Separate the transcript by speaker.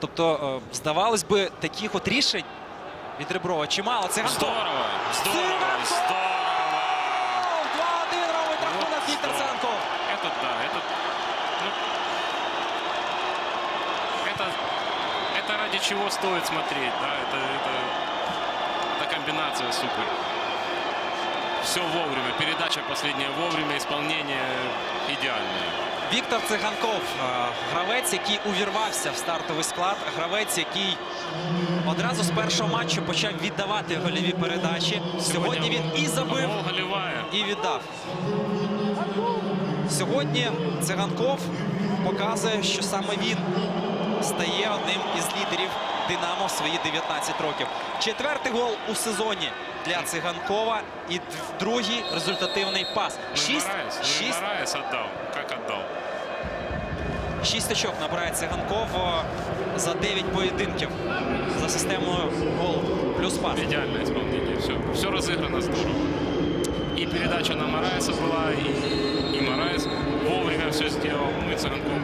Speaker 1: Тобто, е, здавалось би, таких от рішень від Реброва чимало. Циганков.
Speaker 2: Здорово, здорово,
Speaker 1: Циганков!
Speaker 2: здорово.
Speaker 1: 2-1 робить рахунок
Speaker 2: Вот
Speaker 1: Віктор
Speaker 2: здорово.
Speaker 1: Циганков.
Speaker 2: Этот, да, этот, ну, это, это ради чего стоит смотреть, да, это, это, это комбинация супер. Все вовремя, передача последняя вовремя, исполнение идеальное.
Speaker 1: Віктор Циганков, е, гравець, який увірвався в стартовий склад, гравець, який одразу з першого матчу почав віддавати гольові передачі. Сьогодні він і забив, і віддав. Сьогодні Циганков показує, що саме він стає одним із лідерів Динамо в свої 19 років. Четвертий гол у сезоні для Циганкова і д- другий результативний пас.
Speaker 2: Ну, и
Speaker 1: Шість,
Speaker 2: Мораес, ну, и
Speaker 1: шість
Speaker 2: Мораес отдал. Как отдал?
Speaker 1: Шість очок набирає Циганков о, за 9 поєдинків за системою гол плюс пас.
Speaker 2: Идеальное исполнение. Все, все разыграно здорово. И передача на Мораеса была, и, и Мораес вовремя все сделал. Ну и Цыганков